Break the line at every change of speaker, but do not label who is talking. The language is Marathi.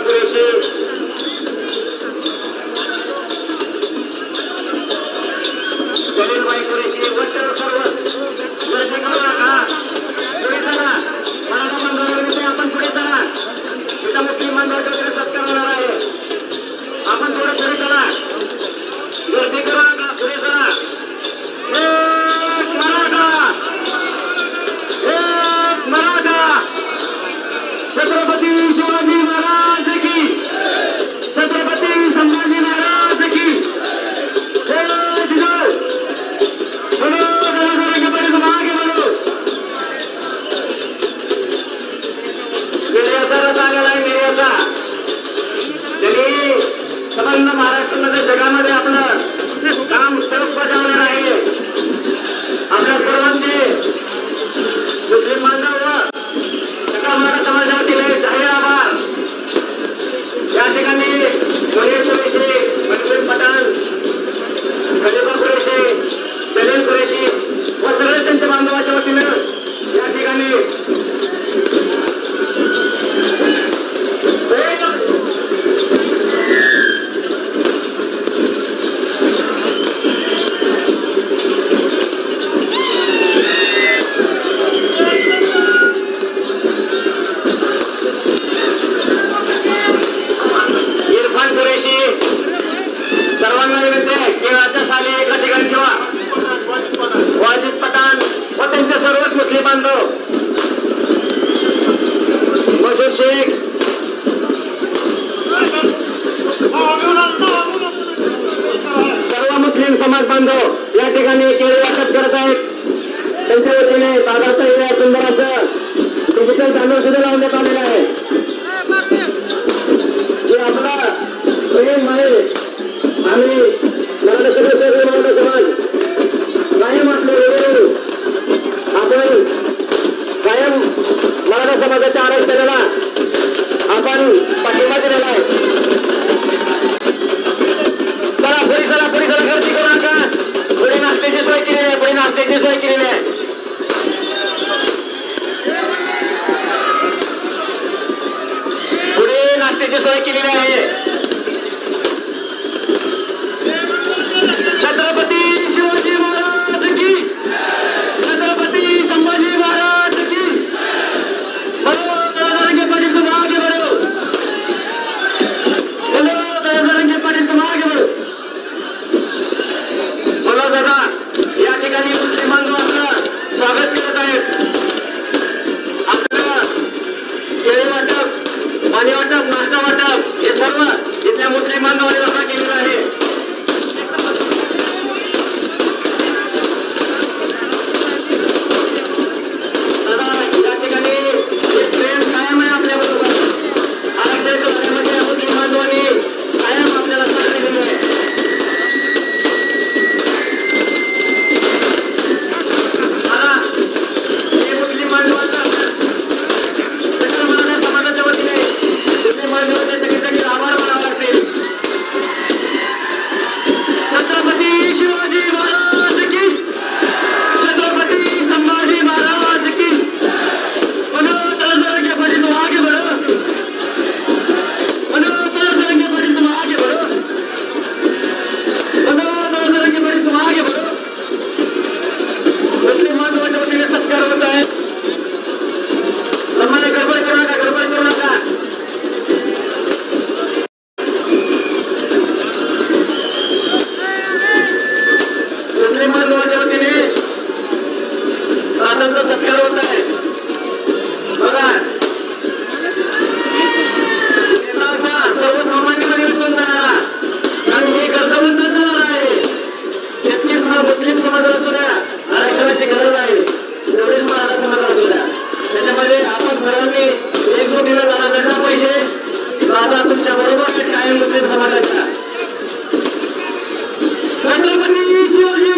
vai. मुस्लिम बांधव. बशीर सर्व मुस्लिम समाज बांधव या ठिकाणी केळी वाटत करत आहेत. त्यांच्या वतीने या डिजिटल तांदूळ सुद्धा लावण्यात आहे. हे आपला प्रेम आहे. आणि सगळे सगळे समाज त्याच्याशिवाय केलेली आहे Let me please you.